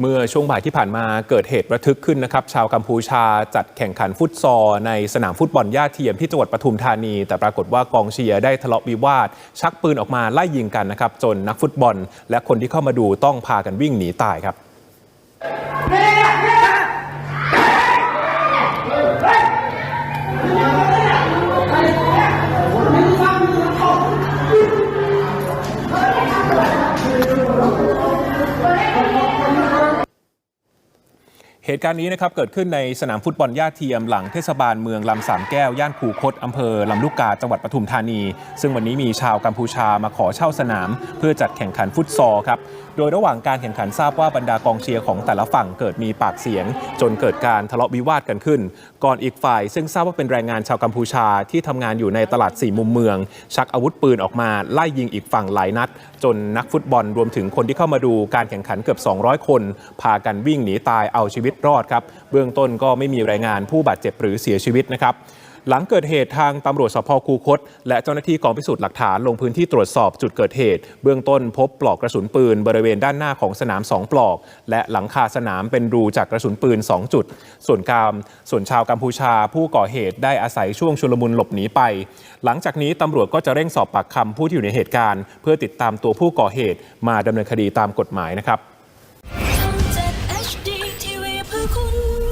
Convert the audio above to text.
เมื่อช่วงบ่ายที่ผ่านมาเกิดเหตุระทึกขึ้นนะครับ ชาวกัมพูชาจัดแข่งขันฟุตซอลในสนามฟุตบอลย่าเทียมที่จังหวัดปทุมธานี แต่ปรากฏว่ากองเชียร์ได้ทะเลาะวิวาท ชักปืนออกมาไล่ยิงกันนะครับ จนนักฟุตบอล และคนที่เข้ามาดูต้องพากันวิ่งหนีตายครับ เหตุการณ์นี้นะครับเกิดขึ้นในสนามฟุตบอลย่าเทียมหลังเทศบาลเมืองลำสามแก้ว ย่านคูคตอำเภอลำลูกกาจังหวัดปทุมธานี ซึ่งวันนี้มีชาวกัมพูชามาขอเช่าสนาม เพื่อจัดแข่งขันฟุตซอลครับโดยระหว่างการแข่งขันทราบว่าบรรดากองเชียร์ของแต่ละฝั่งเกิดมีปากเสียง จนเกิดการทะเลาะวิวาทกันขึ้น ก่อนอีกฝ่าย ซึ่งทราบว่าเป็นแรงงานชาวกัมพูชาที่ทำงานอยู่ในตลาดสี่มุมเมือง ชักอาวุธปืนออกมาไล่ยิงอีกฝั่งหลายนัด จนนักฟุตบอลรวมถึงคนที่เข้ามาดูการแข่งขันเกือบ 200 คน พากันวิ่งหนีตายเอาชีวิตตรอดครับ เบื้องต้นก็ไม่มีรายงานผู้บาดเจ็บหรือเสียชีวิตนะครับหลังเกิดเหตุทางตำรวจสพคูคต และเจ้าหน้าที่กองพิสูจน์หลักฐานลงพื้นที่ตรวจสอบจุดเกิดเหตุ เบื้องต้นพบปลอกกระสุนปืนบริเวณด้านหน้าของสนาม 2 ปลอก และหลังคาสนามเป็นรูจากกระสุนปืน 2 จุด ส่วนกามส่วนชาวกัมพูชาผู้ก่อเหตุได้อาศัยช่วงชุลมุนหลบหนีไป หลังจากนี้ตำรวจก็จะเร่งสอบปากคำผู้ที่อยู่ในเหตุการณ์ เพื่อติดตามตัวผู้ก่อเหตุมาดำเนินคดีตามกฎหมายนะครับ i don't Kong.